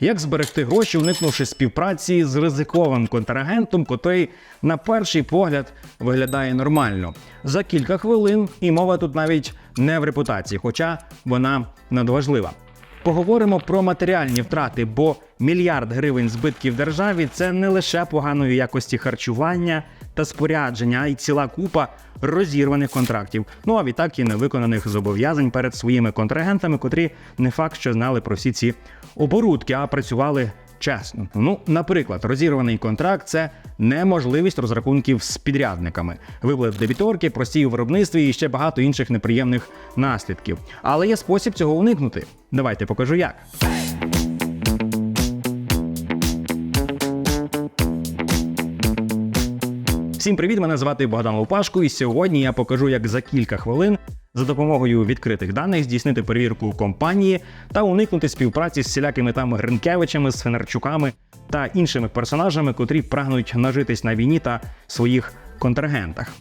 Як зберегти гроші, уникнувши співпраці з ризиковим контрагентом, котрий на перший погляд виглядає нормально за кілька хвилин, і мова тут навіть не в репутації, хоча вона надважлива. Поговоримо про матеріальні втрати, бо мільярд гривень збитків державі це не лише поганої якості харчування та спорядження, й ціла купа розірваних контрактів. Ну а відтак і невиконаних зобов'язань перед своїми контрагентами, котрі не факт, що знали про всі ці оборудки, а працювали чесно. Ну, наприклад, розірваний контракт це неможливість розрахунків з підрядниками, виплат дебіторки, простій у виробництві і ще багато інших неприємних наслідків. Але є спосіб цього уникнути. Давайте покажу як. Всім привіт! Мене звати Богдан Лопашко, і сьогодні я покажу, як за кілька хвилин за допомогою відкритих даних здійснити перевірку компанії та уникнути співпраці з всілякими там Гринкевичами, Свинарчуками та іншими персонажами, котрі прагнуть нажитись на війні та своїх контрагентах.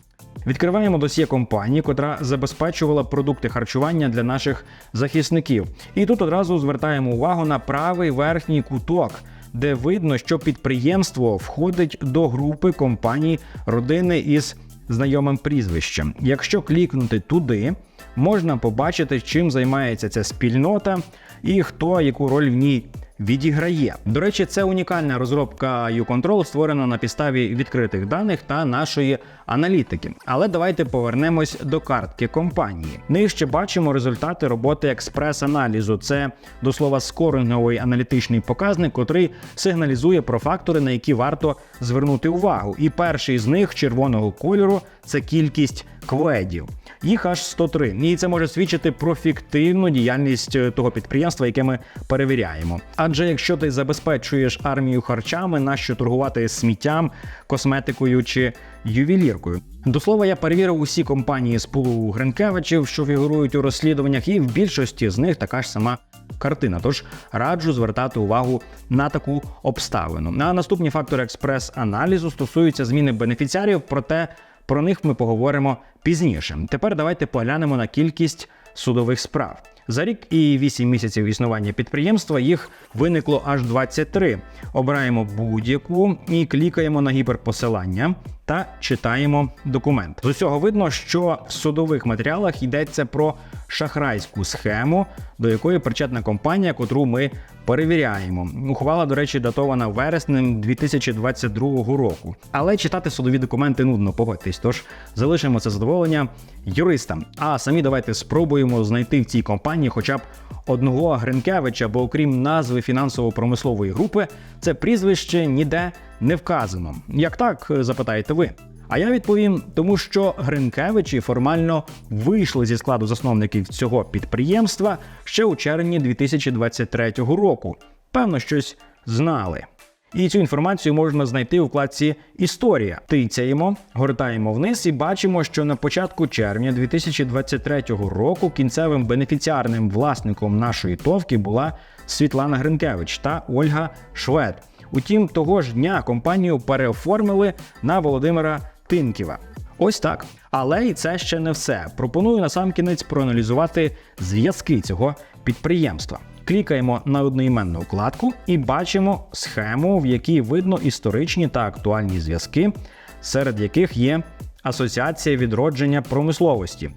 Відкриваємо досьє компанії, котра забезпечувала продукти харчування для наших захисників. І тут одразу звертаємо увагу на правий верхній куток, де видно, що підприємство входить до групи компаній родини із знайомим прізвищем. Якщо клікнути туди, можна побачити, чим займається ця спільнота і хто яку роль в ній відіграє. До речі, це унікальна розробка U-Control, створена на підставі відкритих даних та нашої аналітики. Але давайте повернемось до картки компанії. Нижче бачимо результати роботи експрес-аналізу. Це до слова скоринговий аналітичний показник, котрий сигналізує про фактори, на які варто звернути увагу. І перший з них червоного кольору це кількість кведів. Їх аж 103. І це може свідчити про фіктивну діяльність е, того підприємства, яке ми перевіряємо. Адже якщо ти забезпечуєш армію харчами, нащо торгувати сміттям, косметикою чи ювеліркою? До слова, я перевірив усі компанії з пулу Гринкевичів, що фігурують у розслідуваннях, і в більшості з них така ж сама картина. Тож раджу звертати увагу на таку обставину. А наступні фактори експрес-аналізу стосуються зміни бенефіціарів, проте про них ми поговоримо пізніше. Тепер давайте поглянемо на кількість судових справ. За рік і 8 місяців існування підприємства їх виникло аж 23. Обираємо будь-яку і клікаємо на гіперпосилання та читаємо документ. З усього видно, що в судових матеріалах йдеться про шахрайську схему, до якої причетна компанія, котру ми перевіряємо. Ухвала, до речі, датована вереснем 2022 року. Але читати судові документи нудно, погодьтесь. Тож залишимо це задоволення юристам. А самі давайте спробуємо знайти в цій компанії хоча б одного Гринкевича, бо окрім назви фінансово-промислової групи, це прізвище ніде не вказано. Як так, запитаєте ви? А я відповім, тому що Гринкевичі формально вийшли зі складу засновників цього підприємства ще у червні 2023 року. Певно, щось знали. І цю інформацію можна знайти у вкладці Історія. Тицяємо, гортаємо вниз і бачимо, що на початку червня 2023 року кінцевим бенефіціарним власником нашої товки була Світлана Гринкевич та Ольга Швед. Утім, того ж дня компанію переоформили на Володимира Тинківа. Ось так. Але і це ще не все. Пропоную насамкінець проаналізувати зв'язки цього підприємства. Клікаємо на одноіменну вкладку і бачимо схему, в якій видно історичні та актуальні зв'язки, серед яких є Асоціація відродження промисловості.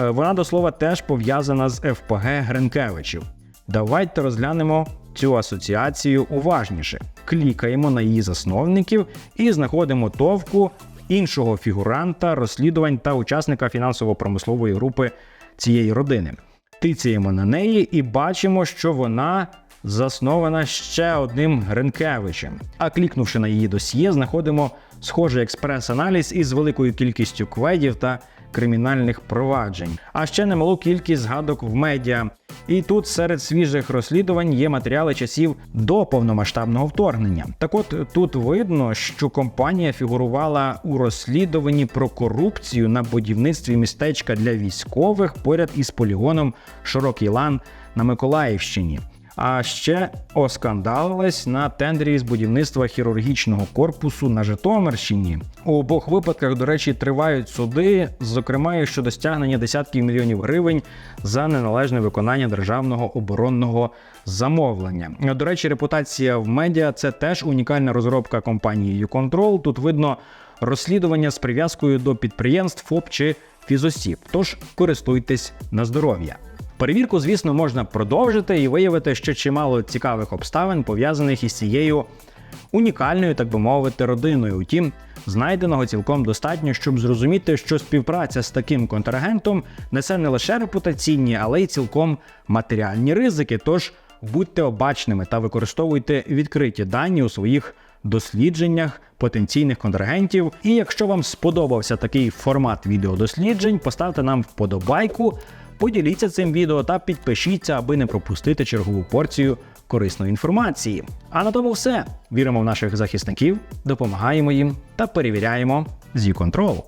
Е, Вона до слова теж пов'язана з ФПГ Гринкевичів. Давайте розглянемо цю асоціацію уважніше. Клікаємо на її засновників і знаходимо товку іншого фігуранта розслідувань та учасника фінансово-промислової групи цієї родини. Тицяємо на неї і бачимо, що вона заснована ще одним Гринкевичем. А клікнувши на її досьє, знаходимо схожий експрес-аналіз із великою кількістю кведів та кримінальних проваджень, а ще немалу кількість згадок в медіа. І тут серед свіжих розслідувань є матеріали часів до повномасштабного вторгнення. Так от тут видно, що компанія фігурувала у розслідуванні про корупцію на будівництві містечка для військових поряд із полігоном Широкий Лан на Миколаївщині. А ще оскандалилась на тендері з будівництва хірургічного корпусу на Житомирщині. У обох випадках, до речі, тривають суди, зокрема і щодо стягнення десятків мільйонів гривень за неналежне виконання державного оборонного замовлення. До речі, репутація в медіа це теж унікальна розробка компанії «Юконтрол». Тут видно розслідування з прив'язкою до підприємств ФОП чи фізосіб. Тож користуйтесь на здоров'я. Перевірку, звісно, можна продовжити і виявити ще чимало цікавих обставин, пов'язаних із цією унікальною, так би мовити, родиною. Утім, знайденого цілком достатньо, щоб зрозуміти, що співпраця з таким контрагентом несе не лише репутаційні, але й цілком матеріальні ризики. Тож будьте обачними та використовуйте відкриті дані у своїх дослідженнях потенційних контрагентів. І якщо вам сподобався такий формат відеодосліджень, поставте нам вподобайку. Поділіться цим відео та підпишіться, аби не пропустити чергову порцію корисної інформації. А на тому все. Віримо в наших захисників, допомагаємо їм та перевіряємо з control